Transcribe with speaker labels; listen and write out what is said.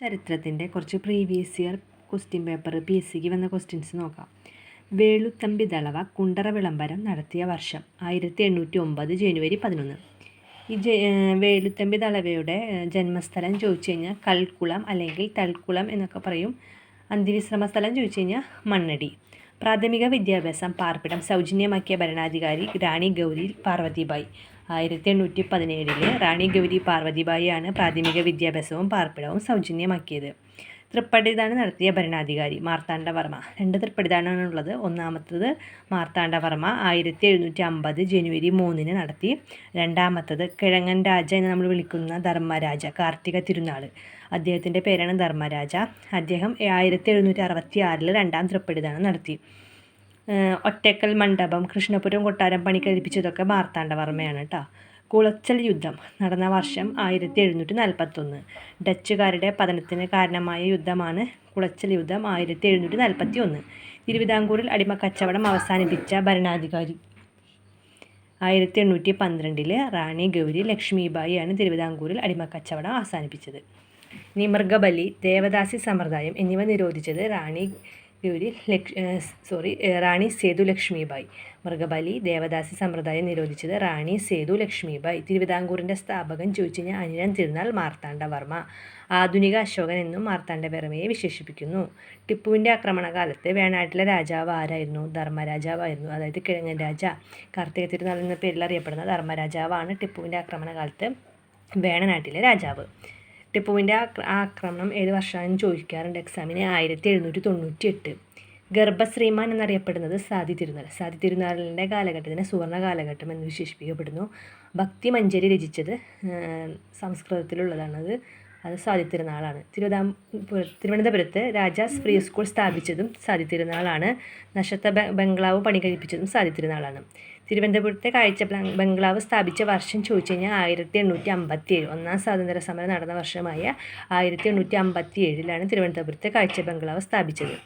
Speaker 1: ചരിത്രത്തിന്റെ കുറച്ച് previous year question paper P S സിക്ക് വന്ന ക്വസ്റ്റ്യൻസ് നോക്കാം. വേളുത്തമ്പി ദളവ കുണ്ടറ വിളംബരം നടത്തിയ വർഷം ആയിരത്തി എണ്ണൂറ്റി ഒമ്പത് ജനുവരി പതിനൊന്ന്. ഈ ജ വേലുത്തമ്പി ദളവയുടെ ജന്മസ്ഥലം ചോദിച്ചു കഴിഞ്ഞാൽ കൽക്കുളം അല്ലെങ്കിൽ തൽക്കുളം എന്നൊക്കെ പറയും. അന്തിവിശ്രമ സ്ഥലം ചോദിച്ചു കഴിഞ്ഞാൽ മണ്ണടി. പ്രാഥമിക വിദ്യാഭ്യാസം പാർപ്പിടം സൗജന്യമാക്കിയ ഭരണാധികാരി റാണി ഗൗരി പാർവതിബായി. ആയിരത്തി എണ്ണൂറ്റി പതിനേഴിൽ റാണി ഗൗരി പാർവതിബായിയാണ് പ്രാഥമിക വിദ്യാഭ്യാസവും പാർപ്പിടവും സൗജന്യമാക്കിയത്. തൃപ്പടിദാനം നടത്തിയ ഭരണാധികാരി മാർത്താണ്ഡവർമ്മ. രണ്ട് തൃപ്പടിദാനമാണ് ഉള്ളത് ഒന്നാമത്തത് മാർത്താണ്ഡവർമ്മ ആയിരത്തി എഴുന്നൂറ്റി അമ്പത് ജനുവരി മൂന്നിന് നടത്തി. രണ്ടാമത്തത് കിഴങ്ങൻ രാജ എന്ന് നമ്മൾ വിളിക്കുന്ന ധർമ്മരാജ കാർത്തിക തിരുനാൾ അദ്ദേഹത്തിന്റെ പേരാണ് ധർമ്മരാജ. അദ്ദേഹം ആയിരത്തി എഴുന്നൂറ്റി അറുപത്തി ആറിൽ രണ്ടാം തൃപ്പടിദാനം നടത്തി. ഒറ്റക്കൽ മണ്ഡപം കൃഷ്ണപുരം കൊട്ടാരം പണി കഴിപ്പിച്ചതൊക്കെ മാർത്താണ്ഡവർമ്മയാണ് കേട്ടോ കുളച്ചൽ യുദ്ധം നടന്ന വർഷം ആയിരത്തി എഴുന്നൂറ്റി നാൽപ്പത്തൊന്ന് ഡച്ചുകാരുടെ പതനത്തിന് കാരണമായ യുദ്ധമാണ് കുളച്ചൽ യുദ്ധം ആയിരത്തി എഴുന്നൂറ്റി നാൽപ്പത്തി ഒന്ന് തിരുവിതാംകൂറിൽ അടിമക്കച്ചവടം അവസാനിപ്പിച്ച ഭരണാധികാരി ആയിരത്തി എണ്ണൂറ്റി പന്ത്രണ്ടിൽ റാണി ഗൗരി ലക്ഷ്മിബായിയാണ് തിരുവിതാംകൂറിൽ അടിമക്കച്ചവടം അവസാനിപ്പിച്ചത്. നിമർഗബലി ദേവദാസി സമ്പ്രദായം എന്നിവ നിരോധിച്ചത് റാണി ഗൗരി ലക്ഷ് സോറി റാണി സേതു ലക്ഷ്മിബായി. മൃഗബലി ദേവദാസി സമ്പ്രദായം നിരോധിച്ചത് റാണി സേതു ലക്ഷ്മിബായി. തിരുവിതാംകൂറിന്റെ സ്ഥാപകൻ ചോദിച്ചു കഴിഞ്ഞാൽ അനിരൻ തിരുനാൾ മാർത്താണ്ഡവർമ്മ ആധുനിക അശോകൻ എന്നും മാർത്താണ്ഡവർമ്മയെ വിശേഷിപ്പിക്കുന്നു. ടിപ്പുവിന്റെ ആക്രമണകാലത്ത് വേണാട്ടിലെ രാജാവ് ആരായിരുന്നു? ധർമ്മരാജാവായിരുന്നു. അതായത് കിഴങ്ങൻ രാജ. കാർത്തിക തിരുനാൾ എന്ന പേരിൽ അറിയപ്പെടുന്ന ധർമ്മരാജാവാണ് ടിപ്പുവിന്റെ ആക്രമണകാലത്ത് വേണനാട്ടിലെ രാജാവ്. ടിപ്പുവിന്റെ ആക്രമണം ഏത് വർഷമാണെന്ന് ചോദിക്കാറുണ്ട്. എക്സാമിന് ആയിരത്തി എഴുന്നൂറ്റി തൊണ്ണൂറ്റി എട്ട് ഗർഭശ്രീമാൻ എന്നറിയപ്പെടുന്നത് സാധി തിരുനാൾ. സാധി തിരുനാളിന്റെ കാലഘട്ടത്തിന് സുവർണ കാലഘട്ടം എന്ന് വിശേഷിപ്പിക്കപ്പെടുന്നു. ഭക്തി മഞ്ജരി രചിച്ചത് സംസ്കൃതത്തിലുള്ളതാണത് അത് സാധി തിരുനാളാണ്. തിരുവിതാംപുര തിരുവനന്തപുരത്ത് രാജാസ് ഫ്രീ സ്കൂൾ സ്ഥാപിച്ചതും സാധി തിരുനാളാണ്. നക്ഷത്ര ബംഗ്ലാവ് പണി കഴിപ്പിച്ചതും സാധി തിരുനാളാണ്. തിരുവനന്തപുരത്തെ കാഴ്ച ബംഗ്ലാവ് സ്ഥാപിച്ച വർഷം ചോദിച്ചു കഴിഞ്ഞാൽ ആയിരത്തി എണ്ണൂറ്റി അമ്പത്തി ഏഴ് ഒന്നാം സ്വാതന്ത്ര്യ സമരം നടന്ന വർഷമായ ആയിരത്തി എണ്ണൂറ്റി അമ്പത്തി ഏഴിലാണ് തിരുവനന്തപുരത്തെ കാഴ്ച ബംഗ്ലാവ് സ്ഥാപിച്ചത്.